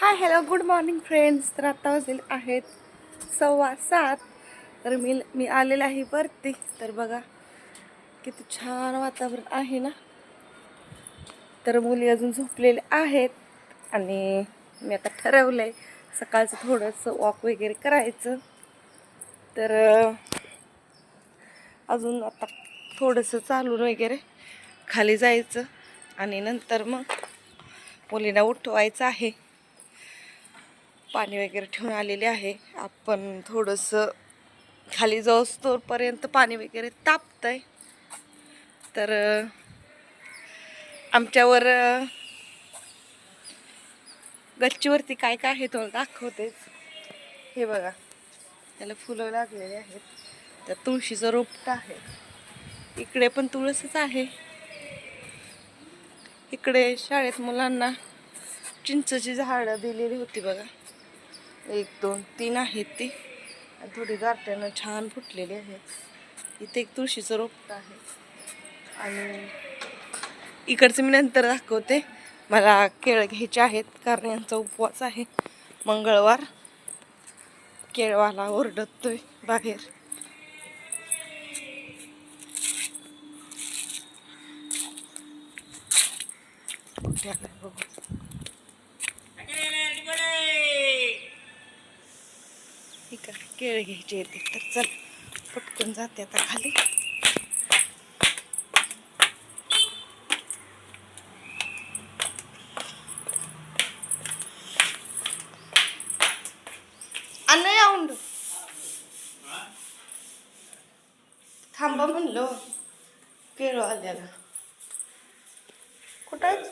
Hi hello good morning friends तर आता वाजलेले आहेत सव्वा सात. तर मी मी आलेले आहे वरती. तर बघा किती छान वातावरण आहे ना? तर मुली अजून झोपलेले आहेत. आणि मी आता ठरवलं आहे सकाळचं थोडंसं वॉक वगैरे करायचं. तर अजून आता थोडंसं चालून वगैरे खाली जायचं. आणि नंतर मग मुलींना उठवायचं आहे. पाणी वगैरे ठेवून आलेले आहे. आपण थोडंसं खाली जाऊस तोपर्यंत पाणी वगैरे तापतंय. तर आमच्यावर गच्चीवरती काय काय आहे तुम्हाला दाखवतेच हे बघा. त्याला फुलं लागलेली आहेत. त्या तुळशीचं रोपटं आहे. इकडे पण तुळसच आहे. इकडे शाळेत मुलांना चिंचची झाडं दिलेली होती बघा. एक दोन तीन आहेत ती. आणि थोडी गारट्यानं छान फुटलेली आहेत. इथे एक तुळशीचं रोपट आहे. आणि इकडचं मी नंतर दाखवते. मला केळ घ्यायचे आहेत. कारण यांचा उपवास आहे. मंगळवार. केळवाला ओरडतोय बाहेर. बघू ठीक आहे केळ घ्यायचे येते तर. चल पटकन जाते आता खाली. थांबा म्हणलो. केळ आल्याला. कुठं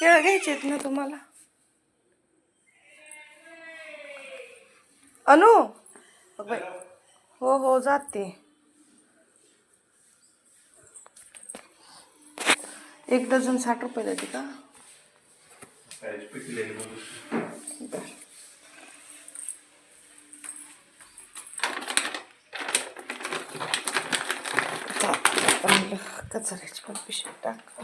केळं घ्यायचे आहेत ना तुम्हाला? अनु? बाई. हो हो जाते. एक डझन साठ रुपये देते का? कचऱ्याची पण पिशवी टाक.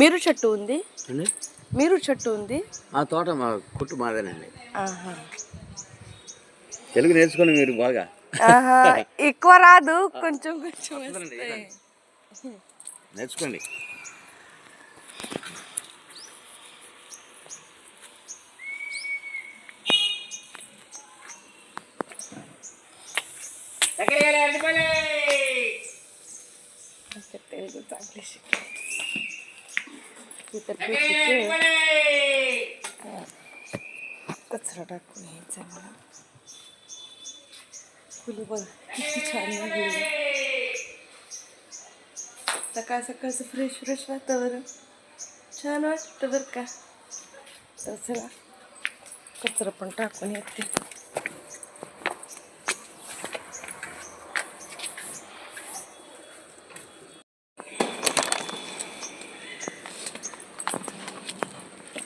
మీరు చెట్టు ఉంది? మీరు చెట్టు ఉంది? ఆ తోట మా కుట్టు మాదేనండి. తెలుగు నేర్చుకోండి మీరు బాగా. ఎక్కువ రాదు కొంచెం కొంచెం నేర్చుకోండి. తెలుగు ఇంగ్లీష్ तर. कचरा टाकून यायचा मला. फुलं बघ किती छान सकाळ सकाळचं फ्रेश फ्रेश वातावरण. छान वाटतं बरं का. तर चला कचरा पण टाकून येते.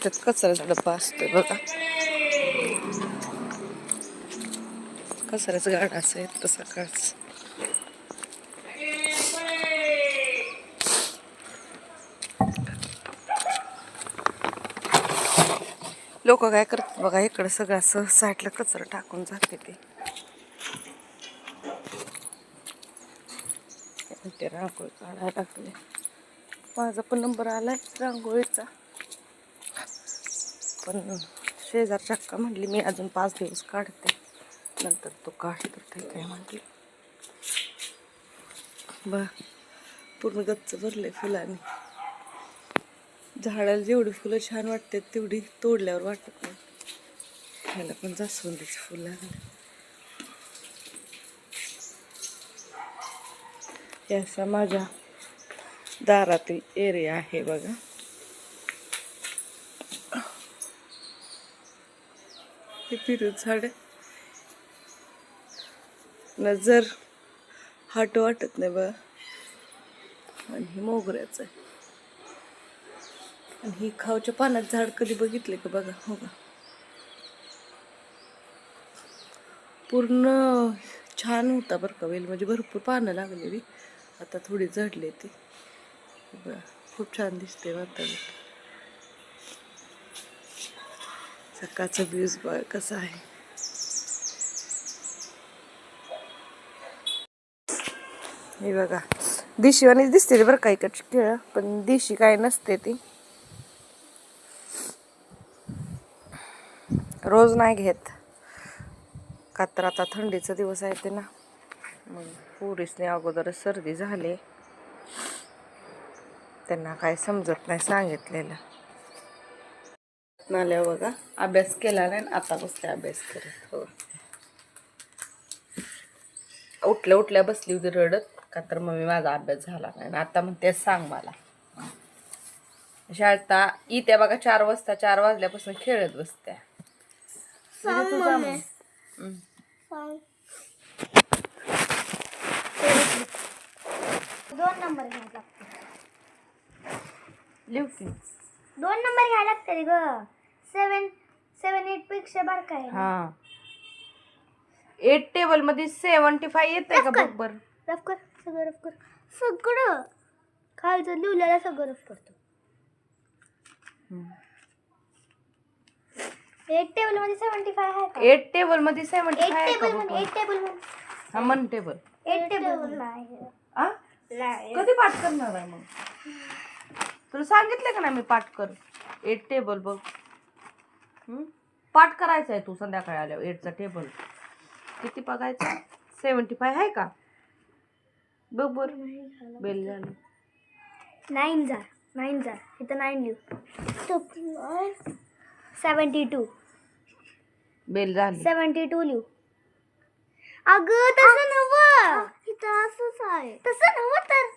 त्यात कचऱ्याचा डब्बा असतोय बघा कचऱ्याचं गाड असं येतं सकाळच लोक काय करतात बघा इकडं सगळं असं साईडला कचरा टाकून जाते ते ते रांगोळी काढायला लागले माझा पण नंबर आलाय रांगोळीचा पण शेजारच्या अक्का म्हटली मी अजून पाच दिवस काढते. नंतर तो काढ तर ते काय म्हटली बा पूर्ण गच्च भरले फुलांनी. झाडाला जेवढी फुलं छान वाटतात तेवढी तोडल्यावर वाटत नाही. ह्याला पण जास्वंदीची फुलं लागली. असा माझ्या दारातील एरिया आहे बघा. हे पिरू झाड नजर हाट वाटत नाही बघा. आणि हे मोगऱ्याचं आहे. आणि ही खावच्या पानात झाड कधी बघितले का बघा? हो का? पूर्ण छान होता बरं का वेल. म्हणजे भरपूर पानं लागलेली. आता थोडी झडली ती. खूप छान दिसते वातावरण. सकाळचा व्ह्यूज बघ कसा आहे? हे बघा देशीवानीच दिसते बरं का इकडची खेळ पण देशी काय नसते ती. रोज नाही घेत. का तर आता थंडीचा दिवस आहे ते ना. मग पुरीसने अगोदर सर्दी झाली. त्यांना काय समजत नाही सांगितलेलं. नाल्या बघा. अभ्यास केला नाही आता बसते अभ्यास करत. हो. उठल्या उठल्या बसली होती रडत. का तर मम्मी माझा अभ्यास झाला नाही. आता म्हणते सांग मला. शाळेत येत्या बघा चार वाजता चार वाजल्यापासून खेळत बसत्या. दोन नंबर घ्यायला लागते. दोन नंबर घ्यायला लागते ग. सेवन सेवन एटपेक्षा बार काय हा. एट टेबलमध्ये सेवन्टी फाय येते का बघ बर. रफ कर. सगळं रफ कर. सगळं. खालचं लिवलेलं सगळं रफ करतो. एट टेबलमध्ये सेवन्टी फाय आहे का? एट टेबलमध्ये सेवन्टी एट फाय टेबलमध्ये एट टेबलमध्ये हा मन टेबल एट टेबल नाही आ? कधी पाठ करणार आहे मग? तुला सांगितलं का नाही मी पाठ कर? एट टेबल बघ? पाठ करायचं आहे तू संध्याकाळी आल्यावर एटचा टेबल किती बघायचं? सेवन्टी फाय आहे का? बघ बर. बेल झालं. नाईन जार नाईन जार. इथं नाईन लिहू. सेवन्टी टू बेल झाली. सेवन्टी टू लिहू. अगं तसं नव्ह इथं असंच आहे. तसं नव्ह तर.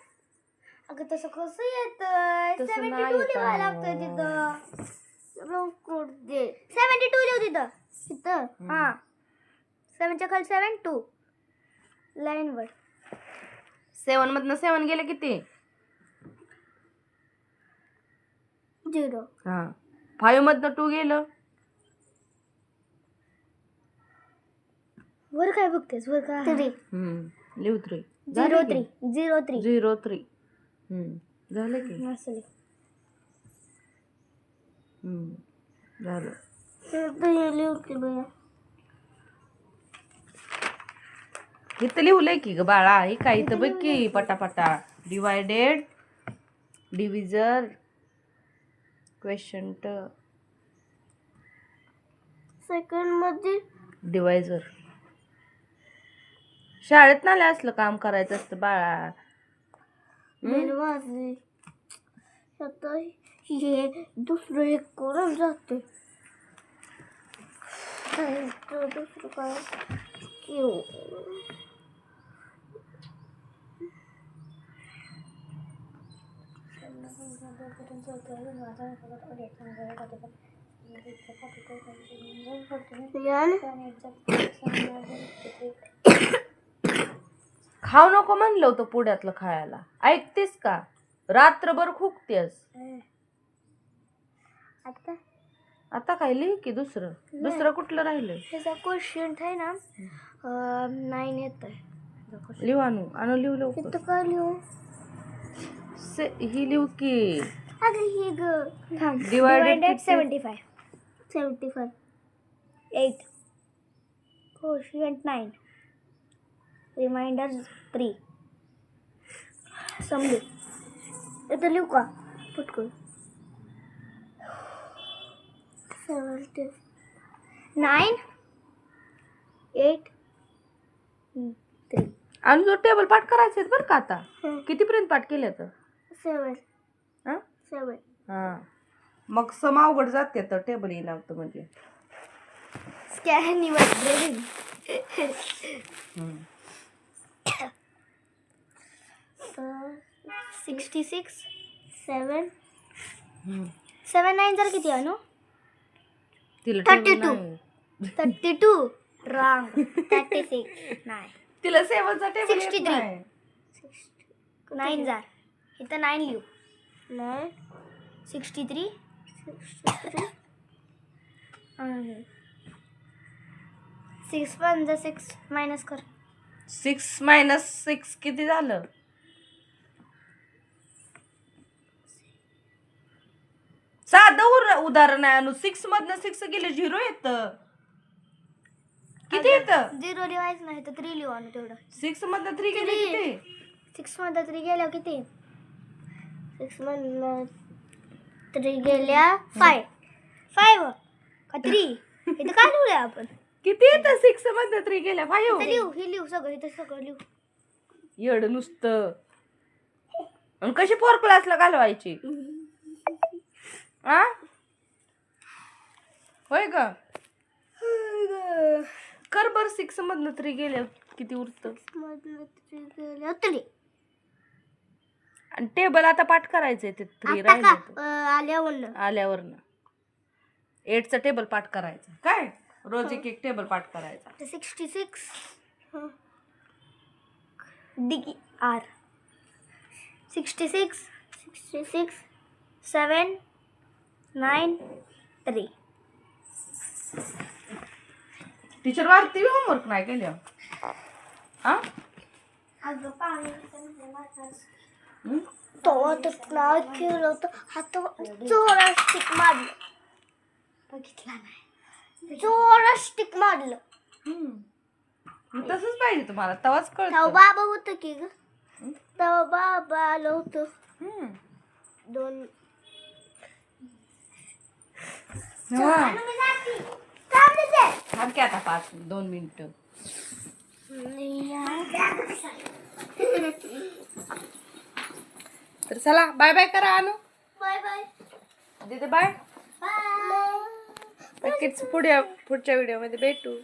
अगं तसं कसं येतंय? तसं सेवन्टी टू येत लिहायला आहे. लागतंय तिथं सेवन्टी टू लिहू तिथं. तिथं हा. सेवनच्या खाली सेवन टू लाईन वर. सेवन मधनं सेवन गेले किती? झिरो हा. फाईव्ह मधनं टू गेलं. वर काय बघतेस? वर काय थ्री हम्म. Three zero three zero three zero three हम्म. झालं की? असं लिह. झालं. हे लिहू की बघा इथं लिहलंय की ग बाळा हे काय इथं बघ की पटापटा. डिवायडेड डिव्हिजर क्वेश्चन सेकंडमध्ये डिवायझर शाळेत नाले असलं काम करायचं असतं बाळा. बेल वाजली हे दुसरं एक करून जाते दुसरं काय येऊ खाऊ नको म्हणलं होतं पुण्यातलं खायला. ऐकतेस का? रात्रभर खुकतेस. आता? आता काय लिह की दुसरं? दुसरं कुठलं राहिलं त्याचा क्वेश्चन आहे ना नाईन येत आहे लिहू आणू. आणू लिहू लवकर. इथं काय लिहू? से ही लिहू की? अगं ही ग. थांब. Divided? Seventy five seventy five eight question nine reminder three समजू. इथं लिहू का? पटकन सेवन्टी नाईन एट थ्री. आणि जो टेबल पाठ करायचे बरं का आता? कितीपर्यंत पाठ केले तर सेवन. हा? सेवन. हा. मग सम अवघड जाते तर टेबल येणार होतं म्हणजे. Scan your brain sixty six seven seven nine जर किती अनु? तिला thirty two. Thirty two wrong thirty six नाही. तिला सेवनचा टेबल 63. नाईन जार इथं नाईन लिहू. Nine sixty three six one जा सिक्स मायनस कर. सिक्स मायनस सिक्स किती झालं? साधं उदाहरण आहे अनु. सिक्स मधनं सिक्स गेले झिरो येत. किती येत? झिरो लिहायचं नाही तर थ्री लिहू आणू तेवढं. सिक्स मधनं थ्री गेले Three. किती? सिक्समध्ये थ्री गेल्या किती? सिक्स मधनं थ्री गेल्या फाय फायव का थ्री इथं काय लिहूया आपण? किती येत? सिक्स मधनं थ्री गेल्या इथं फाय लिहू हे लिहू सगळं इथं सगळं लिहू. येड नुसतं. आणि कशी फोर क्लासला घालवायची? आ? होय का कर बर सिक्स मधनं थ्री गेल्या किती उरत. आणि टेबल आता पाठ करायचंय ते थ्री राहिले आल्यावरनं. आल्यावरनं. एटचं टेबल पाठ करायचं. काय? रोज एक एक टेबल पाठ करायचा. Sixty six D R. Sixty six sixty six seven nine three. Teacher वारती होमवर्क नाही केल्या हा? अगं पाणी हं? तो नाव खेळलं होतं. हात जोरात स्टिक मारलं. बघितला नाही. जोरात स्टिक मारलं. हं. मग तसंच पाहिजे तुम्हाला. तवाच तेव्हा कळत बाबा होतं की ग? तेव्हा बाबा आलं होतं. दोन थांब की आता पाच दोन मिनिटं. तर चला बाय बाय करा आणू बाय बाय दिदे बाय. बाय नक्कीच पुढे पुढच्या व्हिडिओमध्ये भेटू.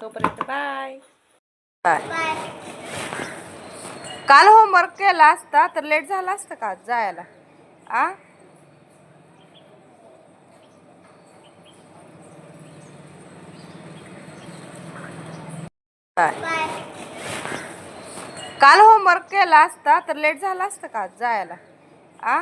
तोपर्यंत बाय. बाय. बाय काल होमवर्क केला असता तर लेट झाला असतं का आज जायला? आ? काल होमवर्क केला असता तर लेट झाला असतं का आज जायला? आ?